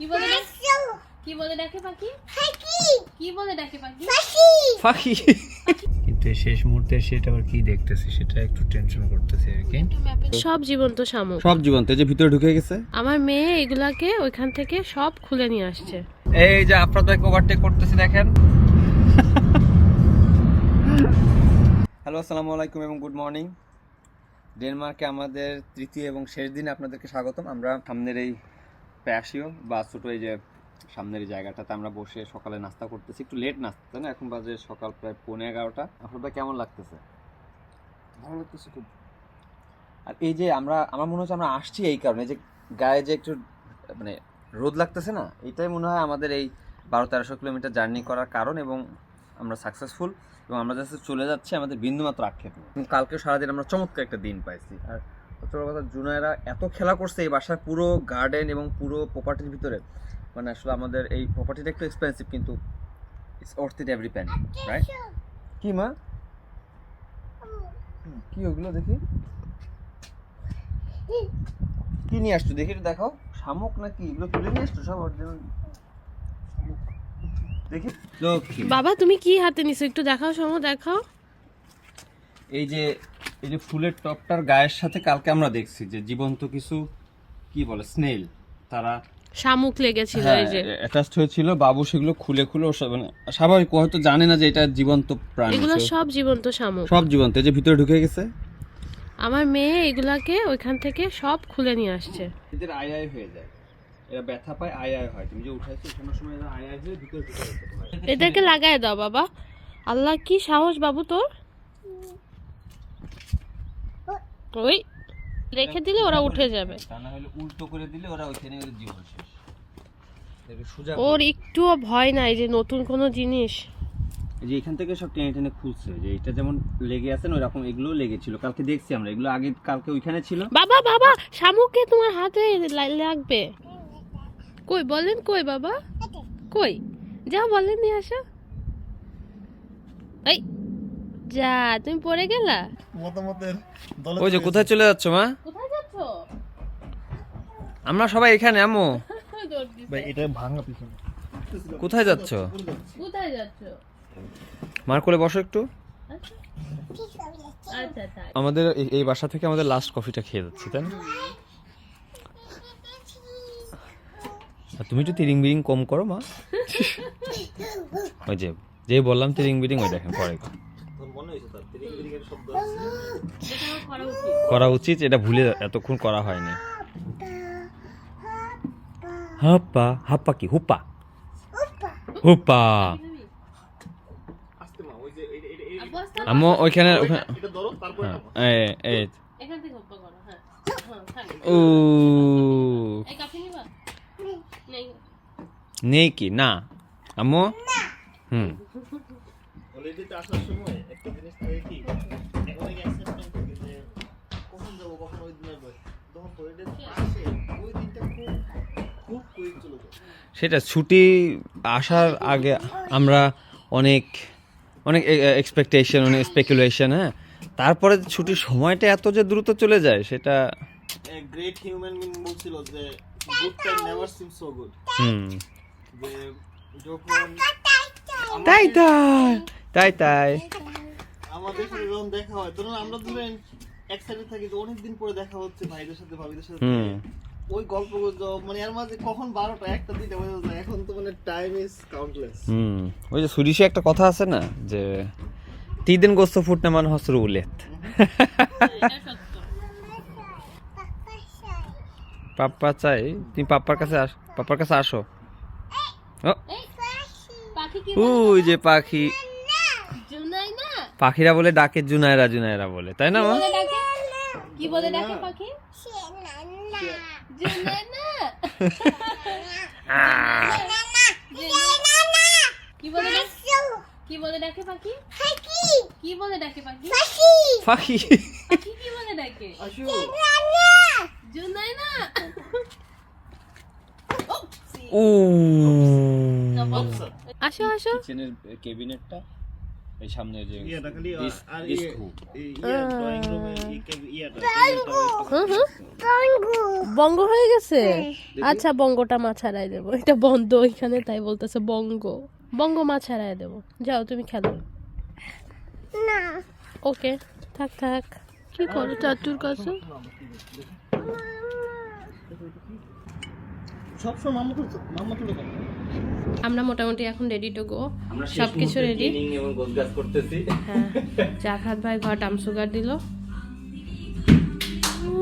কি বলে কি বলে ডাকে পাখি? কি বলে ডাকে পাখি? পাখি কিন্তু শেষ মুহূর্তে সেটা আবার কি দেখতেছি? সেটা একটু টেনশন করতেছি আর কি। সব জীবন্ত শামুক। সব জীবন্ত এই যে ভিতরে ঢুকে গেছে? আমার মেয়ে এগুলাকে ওইখান থেকে সব খুলে নিয়ে আসছে। এই যে আপনাদেরকে ওভারটেক করতেছি দেখেন। হ্যালো আসসালামু আলাইকুম এবং গুড মর্নিং ডেনমার্কে আমাদের তৃতীয় এবং শেষ দিন আপনাদেরকে স্বাগতম। আমরা সামনের এই প্যাসিও বা ছোটো এই যে সামনের জায়গাটাতে আমরা বসে সকালে নাস্তা করতেছি। একটু লেট নাস্তা তাই না? এখন বাজে সকাল প্রায় পৌনে এগারোটা। আপনাদের কেমন লাগতেছে? ভালো লাগতেছে খুব। আর এই যে আমরা আমার মনে হচ্ছে আমরা আসছি এই কারণে যে গায়ে যে একটু মানে রোদ লাগতেছে না? এটাই মনে হয় আমাদের এই বারো তেরোশো কিলোমিটার জার্নি করার কারণ এবং আমরা সাকসেসফুল এবং আমরা যাতে চলে যাচ্ছি আমাদের বিন্দুমাত্র আক্ষেপ কালকে সারাদিন আমরা চমৎকার একটা দিন পাইছি। আর সত্যি কথা, জুনায়রা এত খেলা করছে এই বাসার পুরো গার্ডেন এবং পুরো প্রপার্টির ভিতরে। মানে আসলে আমাদের এই প্রপার্টিটা একটু এক্সপেন্সিভ কিন্তু ইটস অর্থ ইট এভরি প্যান রাইট কি মা? কি ওগুলো দেখি? কি নিয়ে আসছো? দেখি একটু দেখাও। শামুক নাকি? এগুলো তুলে নিয়ে আসছো? সব দেখি। বাবা, তুমি কি হাতে নিছো? একটু দেখাও সময় দেখাও। এই যে এই যে ফুলের টপটার গায়ের সাথে কালকে আমরা দেখছি যে জীবন্ত কিছু কি বলে স্নেল তারা শামুক লেগেছিল এই যে। অ্যাটাচড হয়েছিল। বাবু সেগুলো খুলে খুলে মানে স্বাভাবিক হয়তো জানে না যে এটা জীবন্ত প্রাণী এগুলো সব জীবন্ত শামুক। সব জীবন্ত এই যে ভিতরে ঢুকে গেছে। আমার মেয়ে এগুলাকে ওইখান থেকে সব খুলে নিয়ে আসছে। এদের আয় আয় হয়ে যায়। এরা ব্যথা পায় আয় আয় হয়। তুমি যে উঠাইছো উঠানোর সময় এরা আয় আয় হয়ে ভিতরে ঢুকে এদেরকে লাগাই দাও বাবা। আল্লাহ কি সাহস বাবু তোর? ওই রেখে দিলে ওরা উঠে যাবে। তা না হলে উল্টো করে দিলে ওরা ওইখানে ওদের জীবন শেষ। এটাকে সোজা ওর একটুও ভয় নাই যে নতুন কোনো জিনিস। এই যে এখান থেকে সব টেনে টেনে খুলছে যে এটা যেমন লেগে আছে না ওরকম এগুলো লেগেছিল। কালকে দেখছি আমরা এগুলো আগে কালকে ওইখানে ছিল। বাবা বাবা শামুককে তোমার হাতে লা- লাগবে। কই বলেন কই বাবা? কই? যা বলেন নিয়ে আসো। এই যা তুমি পড়ে গেলা? মতামতের দলে ওই যে কোথায় চলে যাচ্ছ মা? কোথায় যাচ্ছ? আমরা সবাই এখানে আম্মু। ভাই এটা ভাঙা পিছনে। কোথায় যাচ্ছ? কোথায় যাচ্ছ? মার কোলে বসো একটু। আচ্ছা। আমাদের এই- এই বাসা থেকে আমাদের লাস্ট কফিটা খেয়ে যাচ্ছি তাই না? তুমি একটু তিরিং বিরিং কম করো মা। ওই যে যে বললাম তিরিং বিরিং ওই দেখেন পরে। করা উচিত এটা ভুলে এতক্ষণ করা হয়নি। হাপ্পা হাপ্পা কি? হুপ্পা। হুপ্পা। আম্মু ওইখানে ওখানে এটা ধরো তারপর হ্যাঁ হ্যাঁ। হ্যাঁ। ও। নেই। কি? না। আম্মু? হুম। আসার সময়। কখন যাব কখন ওই দিন ওই দিনটা খুব খুব কুইক চলে যায় সেটা ছুটি আসার আগে আমরা অনেক অনেক এক্সপেকটেশন অনেক স্পেকুলেশন হ্যাঁ? তারপরে ছুটির সময়টা এত যে দ্রুত চলে যায় সেটা গ্রেট হিউম্যান বিং বলছিল যে good time never seem so good hmm. যে যখন তাই তাই তাই তাই। আমাদের সাথে যখন দেখা হয়। তখন আমরা ধরেন একসাথে থাকি যে অনেকদিন পরে দেখা হচ্ছে ভাইদের সাথে ভাবিদের সাথে। ওই গল্প মানে এর মাঝে কখন বারোটা একটা দুইটা বেজে যায়। এখন তো মানে টাইম ইজ কাউন্টলেস হুম। ওই যে সুরিশে একটা কথা আছে না যে tiden går så fort när man har পাপ্পা চাই তুমি পাপ্পার কাছে আস পাপ্পার কাছে আসো। ও, পাখি। কি ওই যে পাখি। পাখিরা বলে ডাকে জুনায়রা জুনায়রা বলে তাই না মা? বলে ডাকে? কি বলে ডাকে পাখি? কি বলে কি বলে ডাকে পাখি? কি বলে ডাকে পাখি? পাখি। পাখি কি বলে ডাকে? আসো ও। আসো আসো। কিচেনের কেবিনেটটা। এই সামনে যে this ইয়ে ইয়া বঙ্গ হয়ে গেছে? আচ্ছা বঙ্গটা মা ছাড়াই দেবো। এটা বন্ধ এখানে তাই বলতেছে বঙ্গ বঙ্গ মা ছাড়াই দেবো। যাও তুমি খেলো। না। ওকে থাক থাক। কি করো চাচুর কাছে? সবসময় মাম্মা তো মাম্মা তুলে কেন? আমরা মোটামুটি এখন রেডি টু গো শেষ সবকিছু রেডি হ্যাঁ। জাকাত ভাই ঘর ডাম সুগার দিল।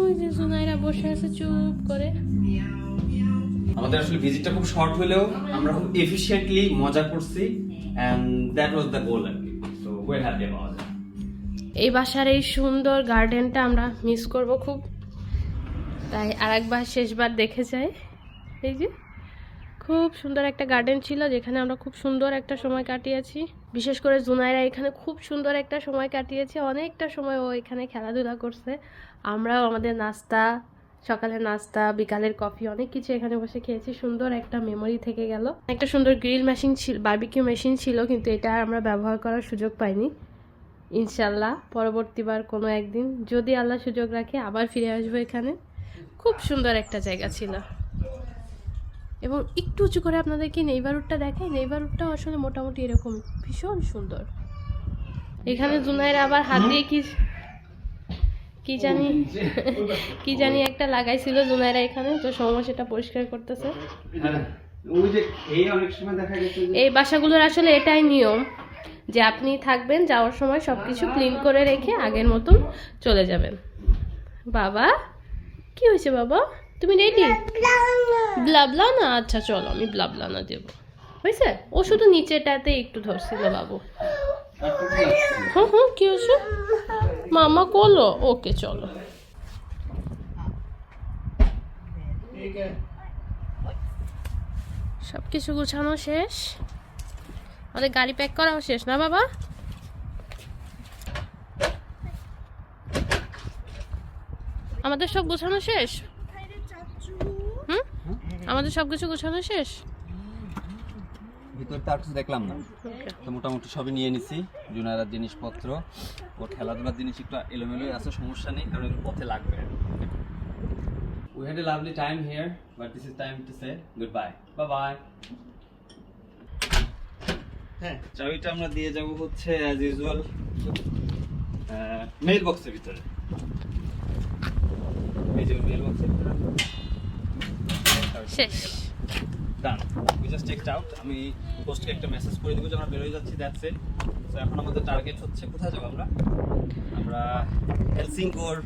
ওই যে সুনাইরা বসে আছে চুপ করে। আমাদের আসলে ভিজিটটা খুব শর্ট হলেও আমরা খুব এফিশিয়েন্টলি মজা করছি and that was the goal আর কি। সো ওয়ের হ্যাপি অ্যাবাউট এই বাসার এই সুন্দর গার্ডেনটা আমরা মিস করব খুব। তাই আরেকবার শেষবার দেখে যাই। এই যে। খুব সুন্দর একটা গার্ডেন ছিল, যেখানে আমরা খুব সুন্দর একটা সময় কাটিয়েছি। বিশেষ করে জুনাইরা এখানে খুব সুন্দর একটা সময় কাটিয়েছে, অনেকটা সময় ও এখানে খেলাধুলা করছে। আমরাও আমাদের নাস্তা, সকালের নাস্তা, বিকালের কফি অনেক কিছু এখানে বসে খেয়েছি। সুন্দর একটা মেমোরি থেকে গেল। একটা সুন্দর গ্রিল মেশিন ছিল বার্বিকিউ মেশিন ছিল, কিন্তু এটা আমরা ব্যবহার করার সুযোগ পাইনি। ইনশাল্লাহ, পরবর্তীবার কোনো একদিন যদি আল্লাহ সুযোগ রাখে, আবার ফিরে আসব এখানে। খুব সুন্দর একটা জায়গা ছিল। এবং একটু উঁচু করে আপনাদেরকে নেইবারুটটা দেখাই। নেইবারুটটাও আসলে মোটামুটি এরকম ভীষণ সুন্দর। এখানে জুনাইরা আবার হাত দিয়ে কি কি জানি কি জানি একটা লাগাইছিল জুনাইরা এখানে। তো সময় সেটা পরিষ্কার করতেছে। এই বাসাগুলোর আসলে এটাই নিয়ম যে আপনি থাকবেন, যাওয়ার সময় সব কিছু ক্লিন করে রেখে আগের মতন চলে যাবেন। বাবা, কি হয়েছে বাবা? তুমি রেডি ব্লাবলা না? আচ্ছা চলো আমি ব্লাবলা না দেবো। হয়েছে? ও শুধু নিচেটাতে একটু ধরছিল বাবু। হুম হুম কি হয়েছে? মামা করল ওকে চলো। সব কিছু গুছানো শেষ। আমাদের গাড়ি প্যাক করাও শেষ না বাবা? আমাদের সব গোছানো শেষ? আমাদের সব কিছু গোছানো শেষ? ভিতরটা আর কিছু দেখলাম না। তো মোটামুটি সবই নিয়ে নিছি জুনারার জিনিসপত্র ওর খেলাধুলার জিনিস একটু এলোমেলোই আছে, সমস্যা নেই, কারণ এগুলো পথে লাগবে। We a lovely time here but this is time to say goodbye bye bye হ্যাঁ চাবিটা আমরা দিয়ে যাব হচ্ছে অ্যাজ ইউজুয়াল মেল বক্সের ভিতরে। এই যে মেল বক্সের ভিতরে। শেষ। Done we just taked out আমি পোস্টকে একটা মেসেজ করে দিব যে আমরা বেরোয় যাচ্ছি দ্যাটস ইট তো এখন আমাদের টার্গেট হচ্ছে কোথায় যাব আমরা? আমরা হেলসিঙ্কোর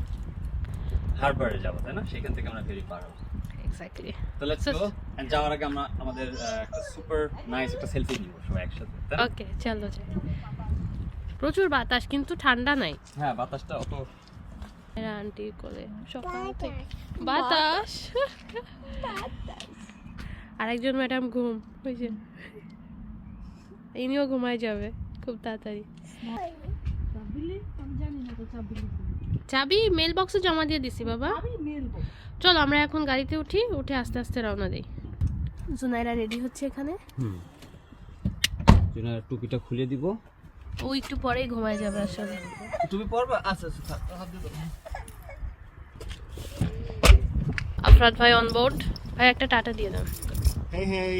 হারবারে যাব তাই না? সেখান থেকে আমরা বেরিয়ে পারব এক্স্যাক্টলি তো লেটস গো এন্ড যাওয়ার আগে আমরা আমাদের একটা সুপার নাইস একটা সেলফি নিব সবাই একসাথে? ওকে চলো যাই। প্রচুর বাতাস কিন্তু ঠান্ডা নাই। হ্যাঁ বাতাসটা অত এরা আন্টি কোলে। সকাল থেকে বাতাস। আরেকজন ম্যাডাম ঘুম যে। ইনিও ঘুমায় যাবে খুব তাড়াতাড়ি। চাবি মেল বক্সে জমা দিয়ে দিছি বাবা। চলো আমরা এখন গাড়িতে উঠি উঠে আস্তে আস্তে রওনা দিই। জুনাইরা রেডি হচ্ছে এখানে। জুনার টুপিটা খুলে দিব। ও একটু পরেই ঘুমায় যাবে আসলে। টুপি পরবা আচ্ছা আচ্ছা থাক। আফরাদ ভাই অন বোর্ড ভাই একটা টাটা দিয়ে দাও। হেই হেই।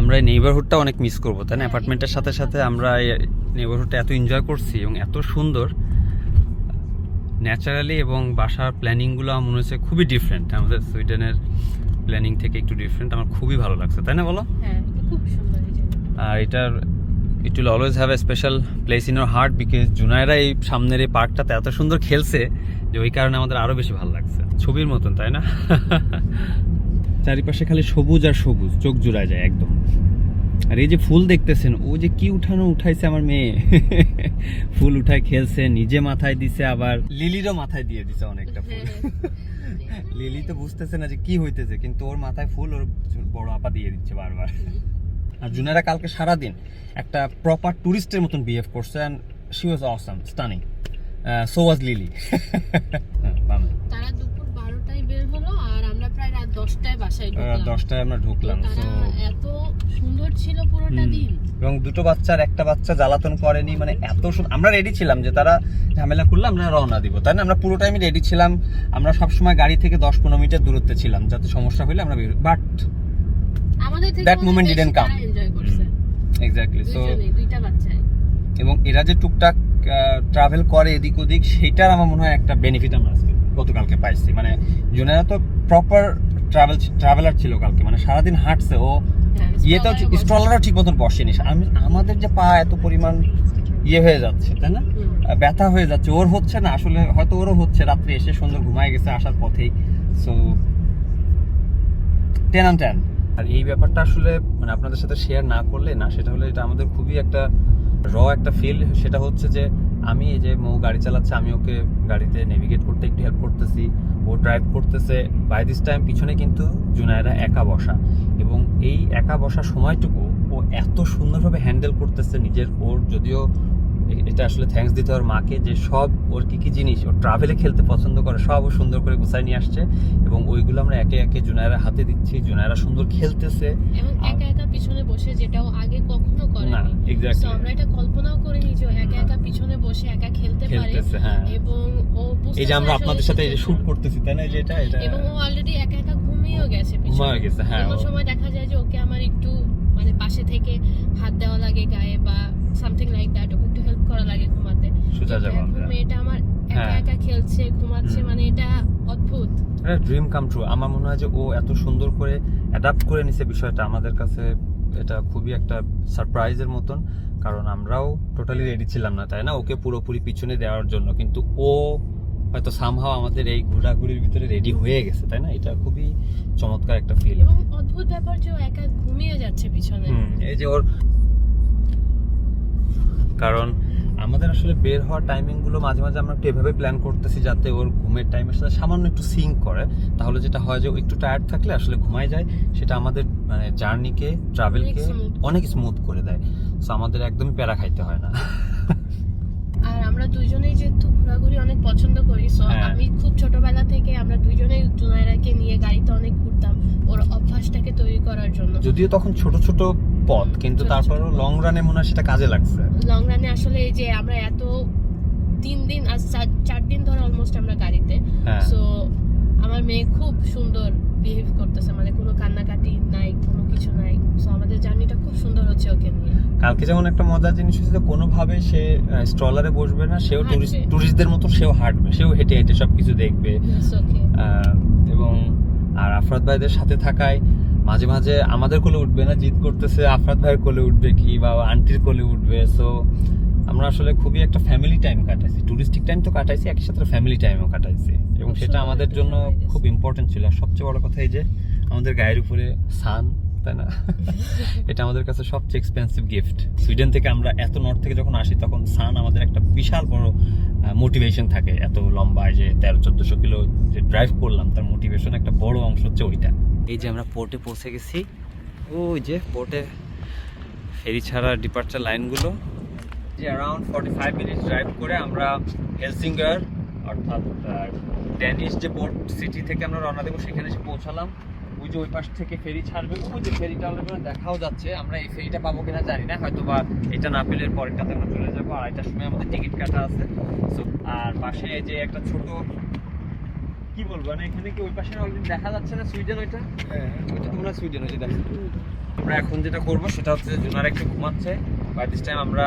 আমরা এই নেইবারহুডটা অনেক মিস করব তাই না? অ্যাপার্টমেন্টের সাথে সাথে আমরা এই নেইবারহুডটা এত এনজয় করছি এবং এত সুন্দর। ন্যাচারালি এবং বাসার প্ল্যানিংগুলো আমার মনে হচ্ছে খুবই ডিফারেন্ট আমাদের সুইডেনের প্ল্যানিং থেকে একটু ডিফারেন্ট আমার খুবই ভালো লাগছে তাই না বলো? হ্যাঁ। আর এটার it will always have a special place in your heart because Junaira এই সামনের এই পার্কটাতে এত সুন্দর খেলছে যে ওই কারণে আমাদের আরও বেশি ভালো লাগছে। ছবির মতন তাই না? চারিপাশে খালি সবুজ আর সবুজ চোখ জুড়ায় যায় একদম। আর এই যে ফুল দেখতেছেন ও যে কি উঠানো উঠাইছে আমার মেয়ে। ফুল উঠায় খেলছে নিজে মাথায় দিছে আবার। লিলিরও মাথায় দিয়ে দিছে অনেকটা ফুল। লিলি তো বুঝতেছে না যে কি হইতেছে কিন্তু ওর মাথায় ফুল ওর বড় আপা দিয়ে দিচ্ছে বারবার। আর জুনারা কালকে সারা দিন একটা প্রপার টুরিস্টের মতন বিহেভ করছে and she was awesome stunning so was Lily. তারা দুপুর বারোটায় বের হলো আর আমরা প্রায় রাত দশ দশটায় বাসায় ঢুকলাম। দশটায় আমরা ঢুকলাম তো এত সুন্দর ছিল পুরোটা দিন। এবং দুটো বাচ্চার একটা বাচ্চা জ্বালাতন করেনি মানে এত আমরা রেডি ছিলাম যে তারা ঝামেলা করলে আমরা রওনা দিব তাই না? আমরা পুরো টাইমে রেডি ছিলাম আমরা সবসময় গাড়ি থেকে দশ পনেরো মিটার দূরত্বে ছিলাম যাতে সমস্যা হইলে আমরা বাট আমাদের বেশি didn't come. তারা enjoy করছে। এক্স্যাক্টলি সো দুইটা এবং এরা যে টুকটাক ট্রাভেল করে এদিক ওদিক সেটার আমার মনে হয় একটা বেনিফিট আমরা আজকে গতকালকে পাইছি। মানে জুনেরা তো প্রপার ট্রাভেল ট্রাভেলার ছিল কালকে মানে সারাদিন হাঁটছে ও হ্যাঁ, ইয়েতেও স্ট্রলারও ঠিক মতন বসেনি। আমি আমাদের যে পা এত পরিমাণ ইয়ে হয়ে যাচ্ছে তাই না? ব্যথা হয়ে যাচ্ছে। ওর হচ্ছে না আসলে হয়তো ওরও হচ্ছে রাত্রে এসে সুন্দর ঘুমায় গেছে আসার পথেই। সো টেন অন টেন আর এই ব্যাপারটা আসলে মানে আপনাদের সাথে শেয়ার না করলে না সেটা হলে এটা আমাদের খুবই একটা র একটা ফিল সেটা হচ্ছে যে আমি এই যে মো গাড়ি চালাচ্ছে, আমি ওকে গাড়িতে নেভিগেট করতে একটু হেল্প করতেছি। ও ড্রাইভ করতেছে। বাই দিস টাইম পিছনে কিন্তু জুনায়রা একা বসা। এবং এই একা বসা সময়টুকু ও এত সুন্দরভাবে হ্যান্ডেল করতেছে নিজের ওর, যদিও এটা আসলে থ্যাঙ্কস দিতে ওর মাকে যে সব ওর কি কি জিনিস ও ট্রাভেলে খেলতে পছন্দ করে সব ও সুন্দর করে গুছাই নিয়ে আসছে এবং ওইগুলো আমরা একে একে জুনায়রা হাতে দিচ্ছি। জুনায়রা সুন্দর খেলতেছে। এবং একা একা পিছনে বসে যেটাও আগে কখনো না এক্স্যাক্টলি আমরা এটা কল্পনাও যে একা একা পিছনে বসে একা খেলতে পারে। হ্যাঁ। এবং ও এই যে আমরা আপনাদের সাথে। শুট করতেছি তাই না? যে এটা এটা এবং ও অলরেডি একা একা ঘুমিয়েও গেছে পিছনে। ঘুমায় গেছে হ্যাঁ সময় দেখা যায় যে ওকে আমার একটু মানে পাশে থেকে হাত দেওয়া লাগে গায়ে বা সামথিং লাইক করা লাগে ঘুমাতে। সোজা আমরা মেয়েটা আমার একা হ্যাঁ। একা খেলছে ঘুমাচ্ছে মানে এটা অদ্ভুত। এটা ড্রিম কাম ট্রু আমার মনে হয় যে ও এত সুন্দর করে অ্যাডাপ্ট করে নিছে বিষয়টা আমাদের কাছে এটা খুবই একটা সারপ্রাইজের মতন। কারণ আমরাও টোটালি রেডি ছিলাম না তাই না? ওকে পুরোপুরি পিছনে দেওয়ার জন্য। কিন্তু ও হয়তো সামহাও আমাদের এই ঘোরাঘুরির ভিতরে রেডি হয়ে গেছে তাই না? এটা খুবই চমৎকার একটা ফিল এবং অদ্ভুত ব্যাপার যে একা ঘুমিয়ে যাচ্ছে পিছনে। এই যে ওর কারণ আমাদের আসলে বের হওয়ার টাইমিংগুলো মাঝে মাঝে আমরা একটু এভাবে প্ল্যান করতেছি যাতে ওর ঘুমের টাইমের সাথে সামান্য একটু সিঙ্ক করে। তাহলে যেটা হয় যে একটু টায়ার্ড থাকলে আসলে ঘুমায় যায়। সেটা আমাদের মানে জার্নিকে ট্রাভেলকে অনেক স্মুথ করে। দেয়। সো আমাদের একদমই প্যারা খাইতে হয় না। আর আমরা দুইজনেই যেহেতু ঘোরাঘুরি অনেক পছন্দ করি সো হ্যাঁ। আমি খুব ছোটবেলা থেকে আমরা দুইজনেই জুনাইরাকে নিয়ে গাড়িতে অনেক ঘুরতাম ওর অভ্যাসটাকে তৈরি করার জন্য। যদিও তখন ছোট ছোট পথ কিন্তু তারপরও লং রানে মনে হয় সেটা কাজে লাগছে। লং রানে আসলে এই যে আমরা এত তিন দিন আজ চার- দিন ধরে অলমোস্ট আমরা গাড়িতে। হ্যাঁ। সো আমার মেয়ে খুব সুন্দর বিহেভ করতেছে মানে কোনো কান্নাকাটি নাই কোনো কিছু নাই। সো আমাদের জার্নিটা খুব সুন্দর হচ্ছে ওকে নিয়ে। কালকে যেমন একটা মজার জিনিস হচ্ছে কোনোভাবে সে স্ট্রলারে বসবে না সেও টুরিস্ট টুরিস্টদের মতো সেও হাঁটবে সেও হেঁটে হেঁটে সব কিছু দেখবে এবং আর আফরাদ ভাইদের সাথে থাকায় মাঝে মাঝে আমাদের কোলে উঠবে না জিদ করতেছে আফরাত ভাইয়ের কোলে উঠবে কি বা আন্টির কোলে উঠবে সো আমরা আসলে খুবই একটা ফ্যামিলি টাইম কাটাইছি। টুরিস্টিক টাইম তো কাটাইছি একই সাথে ফ্যামিলি টাইমও কাটাইছি। এবং সেটা আমাদের জন্য খুব ইম্পর্টেন্ট ছিল। আর সবচেয়ে বড় কথা এই যে আমাদের গায়ের উপরে সান তাই না? এটা আমাদের কাছে সবচেয়ে এক্সপেন্সিভ গিফট সুইডেন থেকে আমরা এত নর্থ থেকে যখন আসি তখন সান আমাদের একটা বিশাল বড় মোটিভেশন থাকে। এত লম্বা যে তেরো, চোদ্দশো কিলো যে ড্রাইভ করলাম, তার মোটিভেশন একটা বড় অংশ হচ্ছে ওইটা। এই যে আমরা পোর্টে পৌঁছে গেছি। ওই যে পোর্টে ফেরি ছাড়া ডিপার্চার লাইনগুলো যে around forty five minute drive করে আমরা হেলসিঙ্গার অর্থাৎ ড্যানিশ যে পোর্ট সিটি থেকে আমরা রওনা দেবো, সেখানে এসে পৌঁছালাম। যে ওই পাশ থেকে ফেরি ছাড়বে। ওই যে ফেরিটা অলরেডি দেখাও যাচ্ছে। আমরা এই ফেরিটা পাবো কিনা জানি না হয়তো বা এটা না পেলে পরেরটাতে আমরা চলে যাব। আড়াইটার সময় আমাদের টিকিট কাটা আছে। So, আর পাশে যে একটা ছোট কি বলব মানে এখানে কি ওই পাশে অলরেডি দেখা যাচ্ছে না সুইডেন ওইটা? ওইটা তোমরা সুইডেন ওই দেখো। আমরা এখন যেটা করব সেটা হচ্ছে জুনার একটু ঘুমাচ্ছে। বাই দিস টাইম আমরা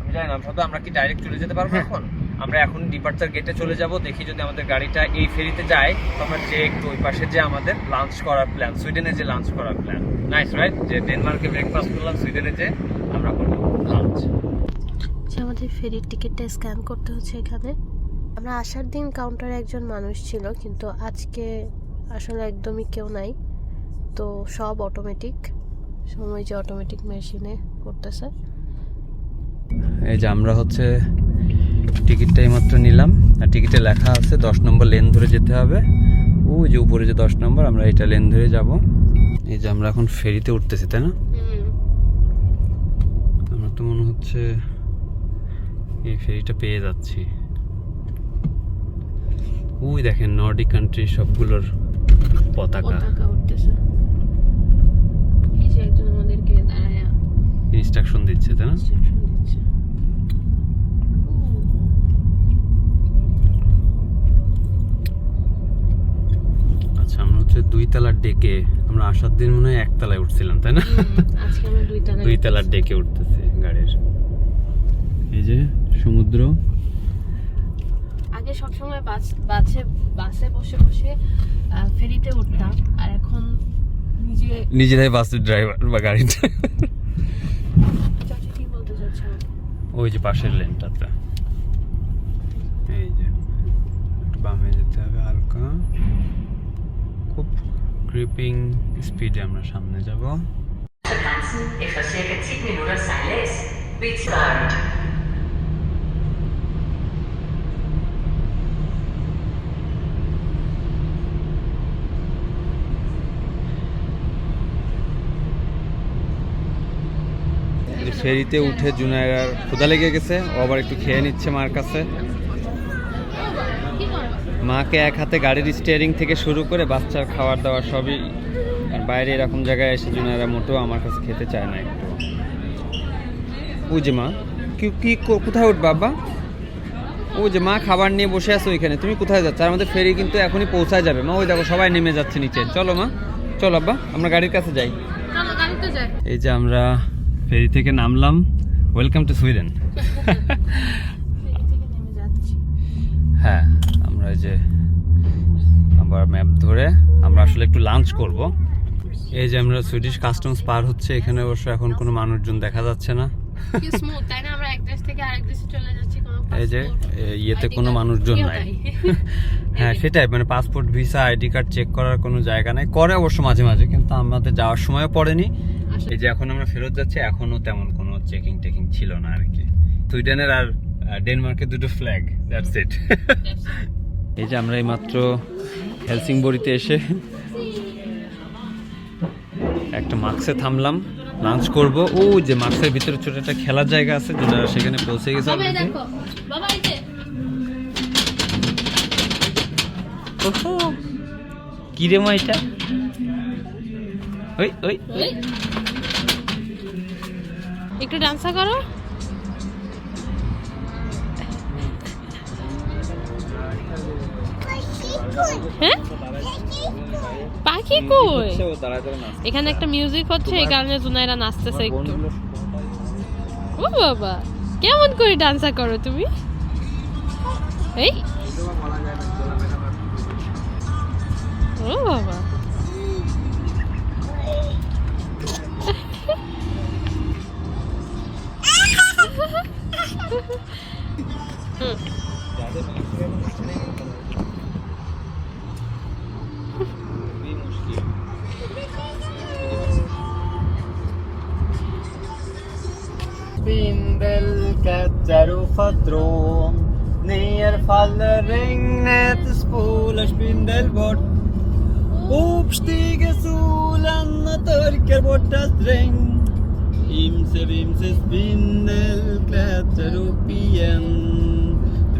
আমি জানি না ভাবো আমরা কি ডাইরেক্ট চলে যেতে পারব এখন? আমরা এখন ডিপার্চার গেটে চলে যাব দেখি যদি আমাদের গাড়িটা এই ফেরিতে যায় তো আমরা যে একটু ওই পাশে যে আমাদের লাঞ্চ করার প্ল্যান সুইডেনে যে লাঞ্চ করার প্ল্যান নাইস রাইট যে ডেনমার্কে ব্রেকফাস্ট করলাম সুইডেনে যে আমরা করব লাঞ্চ যে আমাদের ফেরির টিকিটটা স্ক্যান করতে হচ্ছে এখানে। আমরা আসার দিন কাউন্টারে একজন মানুষ ছিল কিন্তু আজকে আসলে একদমই কেউ নাই। তো সব অটোমেটিক সময় যে অটোমেটিক মেশিনে করতেছে। এই যে আমরা হচ্ছে টিকিটটা এইমাত্র নিলাম। আর টিকিটে লেখা আছে দশ নম্বর লেন ধরে যেতে হবে। ওই যে উপরে যে দশ নম্বর আমরা এটা লেন ধরে যাব। এই যে আমরা এখন ফেরিতে উঠতেছি তাই না? আমার তো মনে হচ্ছে এই ফেরিটা পেয়ে যাচ্ছি। ওই দেখেন নর্ডিক কান্ট্রি সবগুলোর পতাকা। ইনস্ট্রাকশন দিচ্ছে তাই না instruction দিচ্ছে আচ্ছা আমরা হচ্ছে দুই তলার ডেকে আমরা আসার দিন মনে হয় একতলায় উঠছিলাম তাই না? আজকে আমরা দুই তলায় দুই তলার ডেকে উঠতেছে গাড়ির। এই যে সমুদ্র। আগে সবসময় বাস বাসে বাসে বসে বসে আহ, ফেরিতে উঠতাম আর এখন নিজে নিজেরাই বাসের ড্রাইভার বা চাচা কি বলতে চাচ্ছে ওই যে পাশের লেনটাতে। এই যে বামে যেতে হবে হালকা। ক্রিপিং স্পিডে আমরা সামনে যাব Vakanzen efter cirka 10 minutter sejlads ved Tidart. ফেরিতে উঠে জুনায়রার ক্ষুদা লেগে গেছে, ও আবার একটু খেয়ে নিচ্ছে মার কাছে মাকে এক হাতে গাড়ির স্টিয়ারিং থেকে শুরু করে বাচ্চার খাবার দাবার সবই আর বাইরে এরকম জায়গায় এসে জুনায়রা মোটেও আমার কাছে খেতে চায় না একটু। যে মা কি কোথায় উঠ বাবা ও যে মা খাবার নিয়ে বসে আছো ওইখানে তুমি কোথায় যাচ্ছ? আর আমাদের ফেরি কিন্তু এখনই পৌঁছায় যাবে। মা ওই দেখো সবাই নেমে যাচ্ছে নিচে। চলো মা চলো আব্বা আমরা গাড়ির কাছে যাই। এই যে আমরা ফেরি থেকে নামলাম। ওয়েলকাম টু সুইডেন ফেরি থেকে নেমে যাচ্ছি হ্যাঁ আমরা এই যে আবার ম্যাপ ধরে আমরা আসলে একটু লাঞ্চ করব। এই যে আমরা সুইডিশ কাস্টমস পার হচ্ছে এখানে অবশ্য এখন কোনো মানুষজন দেখা যাচ্ছে না। এই যে ইয়েতে কোনো মানুষজন নাই। হ্যাঁ সেটাই মানে passport visa ID card check করার কোনো জায়গা নাই। করে অবশ্য মাঝে মাঝে কিন্তু আমাদের যাওয়ার সময়ও পড়েনি। এই যে এখন আমরা ফেরত যাচ্ছি এখনও তেমন কোনো চেকিং টেকিং ছিল না আর কি। সুইডেনের আর ডেনমার্কের দুটো ফ্ল্যাগ দ্যাটস ইট এই যে আমরা এই এইমাত্র হেলসিংবরিতে এসে একটা মার্কসে থামলাম লাঞ্চ করব। ও যে মার্কসের ভিতরে ছোট একটা খেলার জায়গা আছে যেটা সেখানে পৌঁছে গেছে কি রে মা এটা? ওই। ওই। একটু ডান্সা করো। হ্যাঁ? পাখি কই। এখানে একটা মিউজিক হচ্ছে, এই কারণে জুনাইরা নাচতেছে একটু। ও বাবা, কেমন করে ডান্সা করো তুমি? এই? ও বাবা। Spindelklättrar Faller regnet, spolar spindel bort Upp stiger solen och torkar bort allt regn Imse vimse spindel klättrar upp igen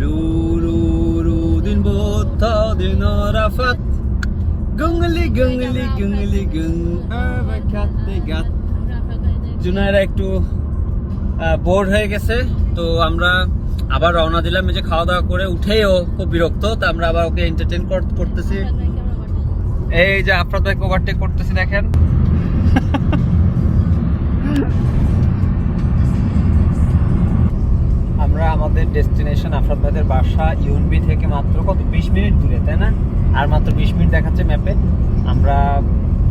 Ro, ro, ro din båt, ta din några fatt Gungeli, gungeli, gungeli, gung över Kattegatt জুনায়রা একটু bore হয়ে গেছে তো আমরা আবার রওনা দিলাম যে খাওয়া দাওয়া করে উঠেই ও খুব বিরক্ত তো আমরা আবার ওকে এন্টারটেন করতেছি। এই যে আফরাদ ভাইকে ওভারটেক করতেছি দেখেন। আমরা আমাদের ডেস্টিনেশন ভাইদের বাসা ইউনবি থেকে মাত্র কত? বিশ মিনিট দূরে তাই না? আর মাত্র বিশ মিনিট দেখাচ্ছে ম্যাপে আমরা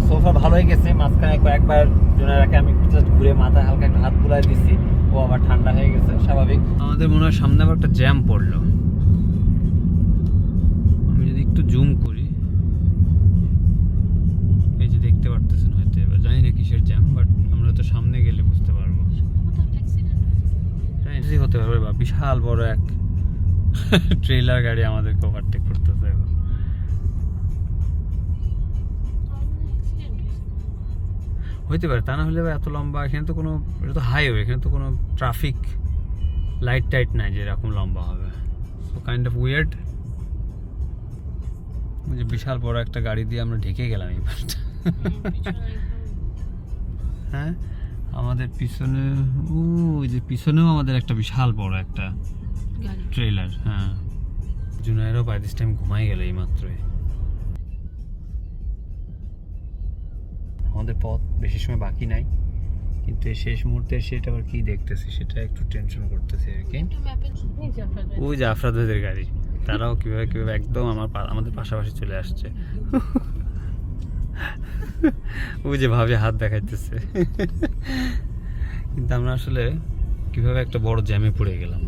সোফা ভালোই গেছে মাঝখানে কয়েকবার জোনারাকে আমি একটু just ঘুরে মাথায় হালকা একটা হাত বুলাই দিছি। ও আবার ঠান্ডা হয়ে গেছে, স্বাভাবিক। আমাদের মনে হয় সামনে আবার একটা জ্যাম পড়ল। আমি যদি একটু জুম করি। এই যে দেখতে পারতেছেন হয়তো এবার। জানি না কিসের জ্যাম বাট আমরা তো সামনে গেলে বুঝতে পারব। হতে পারবে বা বিশাল বড় এক ট্রেলার গাড়ি আমাদেরকে ওভারটেক করতেছে। এখন হইতে পারে তা না হলে এত লম্বা এখানে তো কোনো এটা তো হাইওয়ে এখানে তো কোনো ট্রাফিক লাইট টাইট নাই যে এরকম লম্বা হবে। সো কাইন্ড অফ উইয়ার্ড ওই যে বিশাল বড় একটা গাড়ি দিয়ে আমরা ঢেকে গেলাম এই হ্যাঁ? আমাদের পিছনে ও ওই যে পিছনেও আমাদের একটা বিশাল বড় একটা ট্রেলার হ্যাঁ। জুনায়েরও বাই দিস টাইম ঘুমাই গেল এই মাত্রই আমাদের পথ বেশি সময় বাকি নাই। কিন্তু শেষ মুহূর্তে এসে এটা আবার কি দেখতেছে সেটা একটু টেনশন করতেছে আর কি। ওই যে আফরাদের গাড়ি। তারাও কীভাবে কীভাবে একদম আমার আমাদের পাশাপাশি চলে আসছে। ওই যে ভাবে হাত দেখাইতেছে। কিন্তু আমরা আসলে কীভাবে একটা বড় জ্যামে পড়ে গেলাম।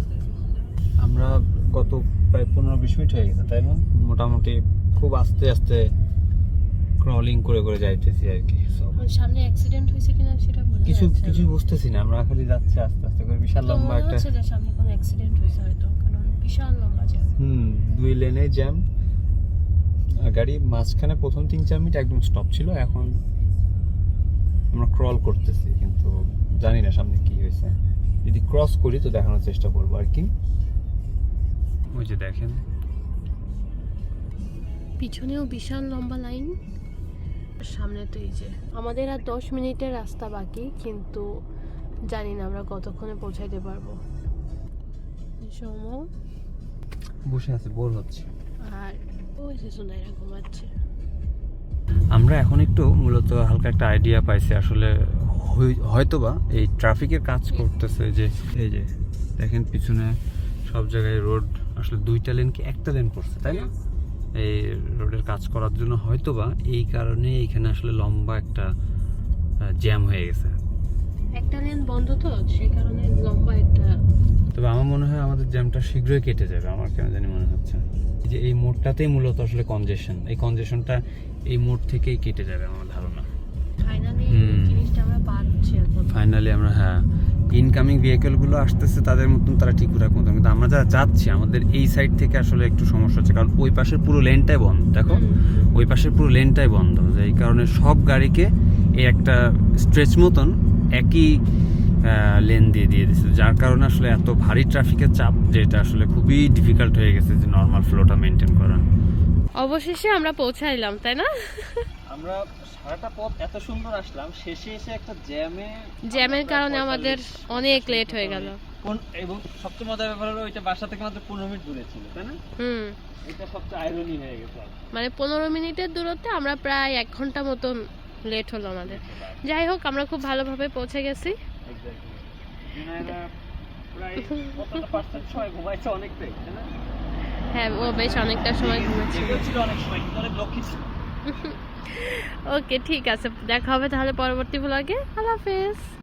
আমরা গত প্রায় পনেরো বিশ মিনিট হয়ে গেছে তাই না? মোটামুটি খুব আস্তে আস্তে ক্রলিং করে করে যাইতেছি আর কি সামনে অ্যাক্সিডেন্ট হয়েছে কিনা সেটা বোঝা কিছু কিছু বুঝতেছি না আমরা খালি যাচ্ছি আস্তে আস্তে করে বিশাল লম্বা একটা সামনে কোনো অ্যাক্সিডেন্ট হয়েছে হয়তো কারণ বিশাল লম্বা জ্যাম হুম দুই লেনে জ্যাম আর গাড়ি মাঝখানে প্রথম তিন চার মিনিট একদম স্টপ ছিল এখন আমরা ক্রল করতেছি কিন্তু জানি না সামনে কি হয়েছে। যদি ক্রস করি তো দেখানোর চেষ্টা করব আর কি। ওই যে দেখেন। পিছনেও বিশাল লম্বা লাইন সামনে তো এই যে। আমাদের আর দশ মিনিটের রাস্তা বাকি কিন্তু জানি না আমরা কতক্ষণে পৌঁছাইতে পারব। সৌম বসে আছে বোর হচ্ছে। আর ওই যে সোনাইরা ঘুমাচ্ছে। আমরা এখন একটু মূলত হালকা একটা আইডিয়া পাইছি আসলে হয়তোবা এই ট্রাফিকের কাজ করতেছে যে এই যে দেখেন পিছনে সব জায়গায় রোড আসলে দুইটা লেন কি একটা লেন করছে তাই না? এই রোডের কাজ করার জন্য হয়তো বা এই কারণে এখানে আসলে লম্বা একটা জ্যাম হয়ে গেছে। একটা লেন বন্ধ তো সেই কারণে লম্বা একটা তবে আমার মনে হয় আমাদের জ্যামটা শীঘ্রই কেটে যাবে আমার কেন জানি মনে হচ্ছে। যে এই মোড়টাতেই মূলত আসলে কনজেশন এই কনজেশনটা এই মোড় থেকেই কেটে যাবে আমার ধারণা। ফাইনালি জিনিসটা আমরা পাচ্ছি ফাইনালি আমরা হ্যাঁ। ইনকামিং ভেহিকেলগুলো আসতেছে তাদের মতন তারা ঠিকঠাক মতন কিন্তু আমরা যারা যাচ্ছি আমাদের এই সাইড থেকে আসলে একটু সমস্যা হচ্ছে। কারণ ওই পাশের পুরো লেনটাই বন্ধ দেখো? ওই পাশের পুরো লেনটাই বন্ধ। যে এই কারণে সব গাড়িকে এই একটা স্ট্রেচ মতন একই লেন দিয়ে দিয়ে দিচ্ছে যার কারণে আসলে এত ভারী ট্রাফিকের চাপ যেটা আসলে খুবই ডিফিকাল্ট হয়ে গেছে যে নর্মাল ফ্লোটা মেনটেন করা। অবশেষে আমরা পৌঁছাইলাম তাই না? আমরা সারাটা পথ এত সুন্দর আসলাম শেষে এসে একটা জ্যামে জ্যামের কারণে আমাদের অনেক লেট হয়ে গেল। এবং সবচেয়ে মজার ব্যাপার হলো ওইটা বাসা থেকে মাত্র পনেরো মিনিট দূরে ছিল তাই না? হুম। এটা সবচেয়ে আইরনি হয়ে গেছে মানে পনেরো মিনিটের দূরত্বে আমরা প্রায় এক ঘণ্টা মতন লেট হলো আমাদের। যাই হোক আমরা খুব ভালোভাবে পৌঁছে গেছি। হ্যাঁ ও বেশ অনেকটা সময় ঘুমেছিল অনেক সময় অনেক লক্ষ্মী ছিল। ওকে ঠিক আছে। দেখা হবে তাহলে পরবর্তী ব্লগে আল্লাহ হাফেজ।